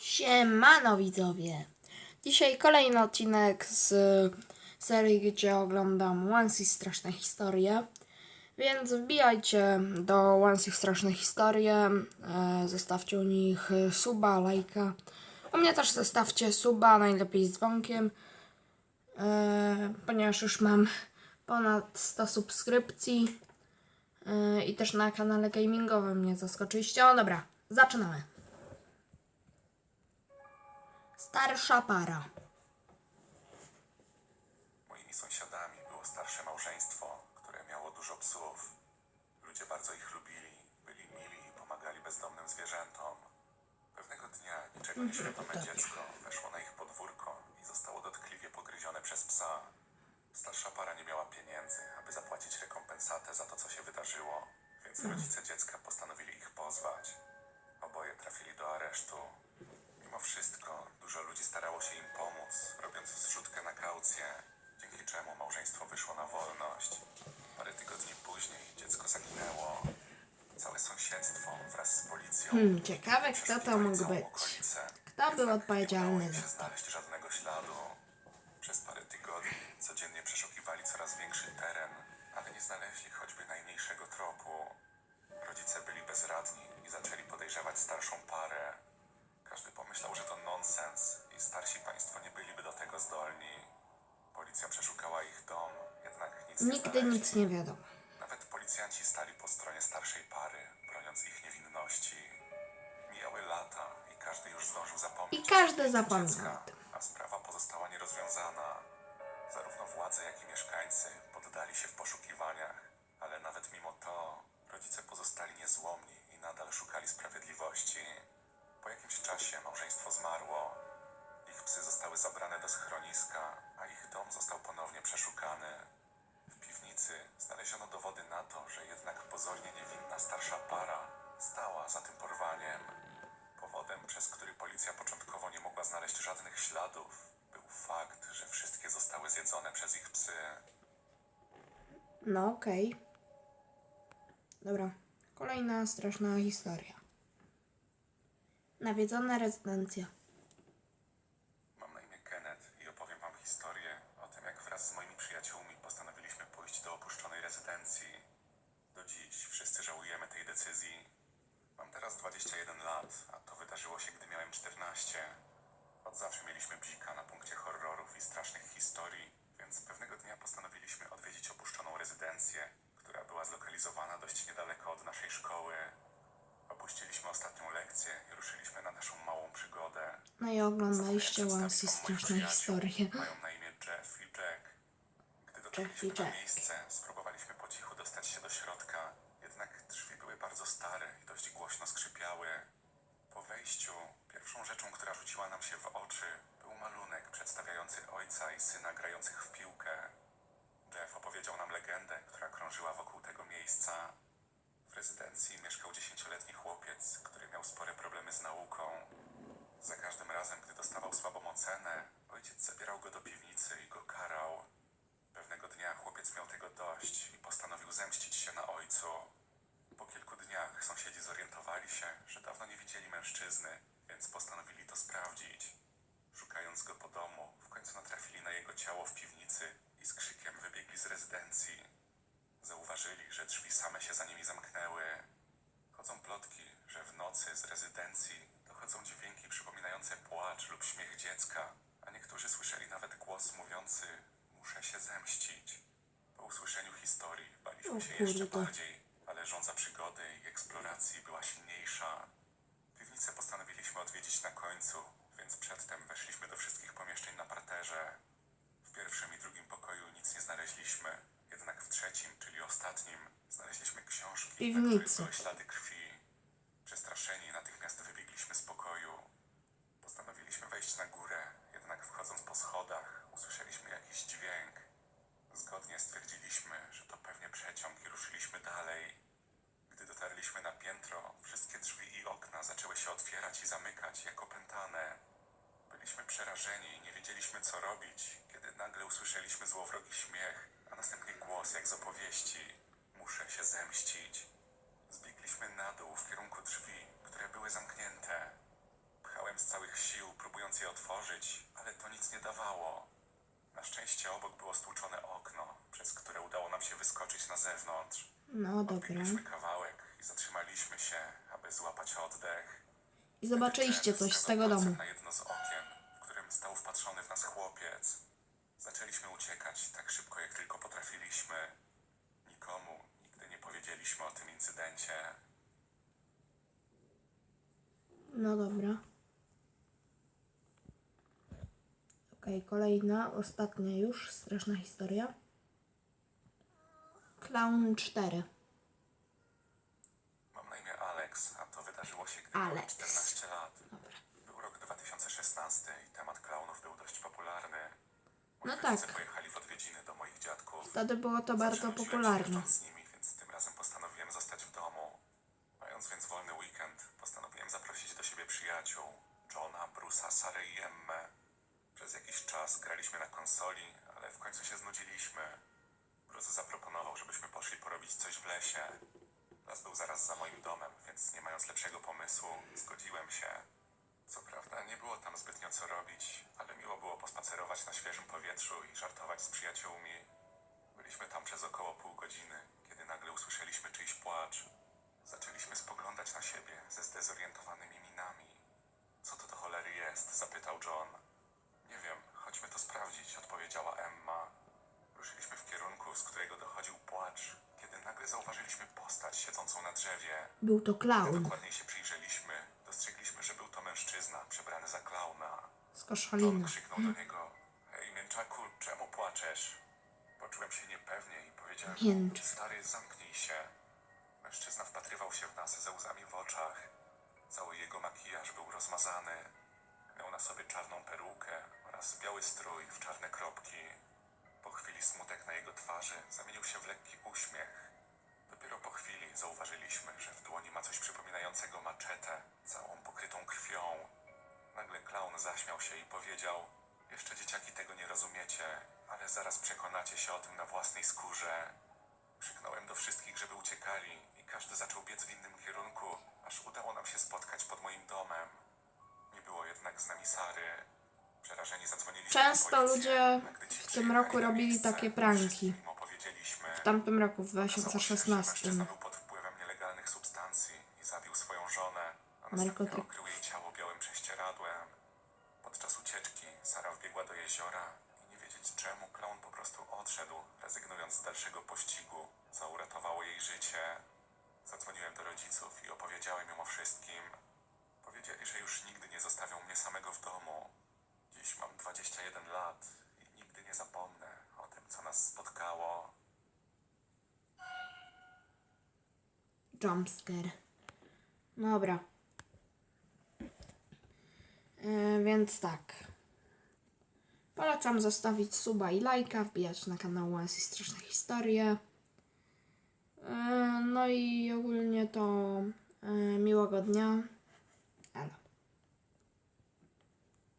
Siemano widzowie! Dzisiaj kolejny odcinek z serii, gdzie oglądam Onesie Straszne Historie. Więc wbijajcie do Onesie Straszne Historie, e, zostawcie u nich suba, lajka. U mnie też zostawcie suba, najlepiej z dzwonkiem, e, ponieważ już mam ponad 100 subskrypcji. E, I też na kanale gamingowym mnie zaskoczyliście. O dobra, zaczynamy. Starsza para. Moimi sąsiadami było starsze małżeństwo, które miało dużo psów. Ludzie bardzo ich lubili, byli mili i pomagali bezdomnym zwierzętom. Pewnego dnia niczego nieświadome dobrze. dziecko robiąc zrzutkę na kaucję, dzięki czemu małżeństwo wyszło na wolność. Parę tygodni później dziecko zaginęło. Całe sąsiedztwo wraz z policją. Hmm, ciekawe, kto to mógł być. okolicę. Kto był odpowiedzialny za to? znaleźć żadnego śladu. Przez parę tygodni codziennie przeszukiwali coraz większy teren, ale nie znaleźli choćby najmniejszego tropu. Rodzice byli bezradni i zaczęli podejrzewać starszą parę. Każdy pomyślał, że to nonsens i starsi państwo nie byliby do tego zdolni. Policja przeszukała ich dom, jednak nic nie Nigdy znaleźli. nic nie wiadomo. Nawet policjanci stali po stronie starszej pary, broniąc ich niewinności. Mijały lata i każdy już zdążył zapomnieć. I każdy o zapomniał dziecka, o tym. A sprawa pozostała nierozwiązana. Zarówno władze, jak i mieszkańcy poddali się w poszukiwaniach, ale nawet mimo to rodzice pozostali niezłomni i nadal szukali sprawiedliwości. Po jakimś czasie małżeństwo zmarło. Ich psy zostały zabrane do schroniska, a ich dom został ponownie przeszukany. W piwnicy znaleziono dowody na to, że jednak pozornie niewinna starsza para stała za tym porwaniem. Powodem, przez który policja początkowo nie mogła znaleźć żadnych śladów, był fakt, że wszystkie zostały zjedzone przez ich psy. No okej. Dobra. Kolejna straszna historia. Nawiedzona rezydencja. Mam na imię Kenneth i opowiem wam historię o tym, jak wraz z moimi przyjaciółmi postanowiliśmy pójść do opuszczonej rezydencji. Do dziś wszyscy żałujemy tej decyzji. Mam teraz 21 lat, a to wydarzyło się, gdy miałem 14. Od zawsze mieliśmy bzika na punkcie horrorów i strasznych historii, więc pewnego dnia postanowiliśmy odwiedzić opuszczoną rezydencję, która była zlokalizowana dość niedaleko od naszej szkoły. Opuściliśmy ostatnią lekcję i ruszyliśmy na naszą małą przygodę. No i oglądaliście moich straszne historie. Mają na imię Jeff i Jack. Gdy Jeff i na Jack. miejsce, spróbowaliśmy po cichu dostać się do środka, jednak drzwi były bardzo stare i dość głośno skrzypiały. Po wejściu, pierwszą rzeczą, która rzuciła nam się w oczy, był malunek przedstawiający ojca i syna grających w piłkę. Jeff opowiedział nam legendę, która krążyła wokół tego miejsca. W rezydencji mieszkał dziesięcioletni chłopiec, który miał spore problemy z nauką. Za każdym razem, gdy dostawał słabą ocenę, ojciec zabierał go do piwnicy i go karał. Pewnego dnia chłopiec miał tego dość i postanowił zemścić się na ojcu. Po kilku dniach sąsiedzi zorientowali się, że dawno nie widzieli mężczyzny, więc postanowili to sprawdzić. Szukając go po domu, w końcu natrafili na jego ciało w piwnicy i z krzykiem wybiegli z rezydencji. Zauważyli, że drzwi same się za nimi zamknęły. Chodzą plotki, że w nocy z rezydencji dochodzą dźwięki przypominające płacz lub śmiech dziecka, a niektórzy słyszeli nawet głos mówiący muszę się zemścić. Po usłyszeniu historii baliśmy się jeszcze kurde. bardziej, ale żądza przygody i eksploracji była silniejsza. Piwnicę postanowiliśmy odwiedzić na końcu, więc przedtem weszliśmy do wszystkich pomieszczeń na parterze. W pierwszym i drugim pokoju nic nie znaleźliśmy, jednak w trzecim, czyli ostatnim, znaleźliśmy książki, na Piwnicy. których były ślady krwi. Przestraszeni natychmiast wybiegliśmy z pokoju. Postanowiliśmy wejść na górę, jednak wchodząc po schodach usłyszeliśmy jakiś dźwięk. Zgodnie stwierdziliśmy, że to pewnie przeciąg i ruszyliśmy dalej. Gdy dotarliśmy na piętro, wszystkie drzwi i okna zaczęły się otwierać i zamykać jak opętane. Byliśmy przerażeni nie wiedzieliśmy co robić, kiedy nagle usłyszeliśmy złowrogi śmiech, a następnie głos jak z opowieści. Muszę się zemścić. Zbiegliśmy na dół w kierunku drzwi, które były zamknięte. Pchałem z całych próbując je otworzyć, ale to nic nie dawało. Na szczęście obok było stłuczone okno, przez które udało nam się wyskoczyć na zewnątrz. No dobra. Odbiegliśmy kawałek i zatrzymaliśmy się, aby złapać oddech. I zobaczyliście Jen coś z wskazał tego palcem domu. na jedno z okien, w którym stał wpatrzony w nas chłopiec. Zaczęliśmy uciekać tak szybko, jak tylko potrafiliśmy. Nikomu nigdy nie powiedzieliśmy o tym incydencie. No dobra. Okej, kolejna, ostatnia już, straszna historia. Clown 4. Mam na imię Alex, a to wydarzyło się, gdy miałem Alex. 14 lat. Dobra. Był rok 2016 i temat klaunów był dość popularny. No Moi rodzice tak. pojechali w odwiedziny do moich dziadków. Wtedy było to bardzo popularne. z nimi, więc tym razem postanowiłem zostać w domu. Mając więc wolny weekend, postanowiłem zaprosić do siebie przyjaciół. Johna, Bruce'a, Sarę i Emmę. Przez jakiś czas graliśmy na konsoli, ale w końcu się znudziliśmy. Bruce zaproponował, żebyśmy poszli porobić coś w lesie. Las był zaraz za moim domem, więc nie mając lepszego pomysłu, zgodziłem się. Co prawda nie było tam zbytnio co robić, ale miło było pospacerować na świeżym powietrzu i żartować z przyjaciółmi. Byliśmy tam przez około pół godziny, kiedy nagle usłyszeliśmy czyjś płacz. Zaczęliśmy spoglądać na siebie ze zdezorientowanymi minami. Co to do cholery jest? zapytał John. Nie wiem, chodźmy to sprawdzić, odpowiedziała Emma. Ruszyliśmy w kierunku, z którego dochodził płacz, kiedy nagle zauważyliśmy postać siedzącą na drzewie. Był to Gdy clown dokładniej się przyjrzeliśmy, dostrzegliśmy, że był to mężczyzna przebrany za klauna. z John koszaliny. krzyknął do niego: Hej, mięczaku, czemu płaczesz? Poczułem się niepewnie i powiedziałem: Mięcz. Stary, zamknij się. Mężczyzna wpatrywał się w nas ze łzami w oczach. Cały jego makijaż był rozmazany. Miał na sobie czarną perukę oraz biały strój w czarne kropki. Po chwili smutek na jego twarzy zamienił się w lekki uśmiech. Dopiero po chwili zauważyliśmy, że w dłoni ma coś przypominającego maczetę, całą pokrytą krwią. Nagle klaun zaśmiał się i powiedział: Jeszcze dzieciaki tego nie rozumiecie, ale zaraz przekonacie się o tym na własnej skórze. Krzyknąłem do wszystkich, żeby uciekali, i każdy zaczął biec w innym kierunku, aż udało nam się spotkać pod moim domem. Nie było jednak z nami Sary. Często ludzie w tym roku robili takie pranki. W tamtym roku, w Okazało się, że 2016. Mężczyzna był pod wpływem nielegalnych substancji i zabił swoją żonę, a następnie Narkotyk. okrył jej ciało białym prześcieradłem. Podczas ucieczki Sara wbiegła do jeziora i nie wiedzieć czemu klaun po prostu odszedł, rezygnując z dalszego pościgu, co uratowało jej życie. Zadzwoniłem do rodziców i opowiedziałem im o wszystkim. Powiedzieli, że już nigdy nie zostawią mnie samego w domu. Dziś mam 21 lat i nigdy nie zapomnę o tym, co nas spotkało. Jumpscare. Dobra. E, więc tak. Polecam zostawić suba i lajka, wbijać na kanał Łaz i Straszne Historie. E, no i ogólnie to e, miłego dnia.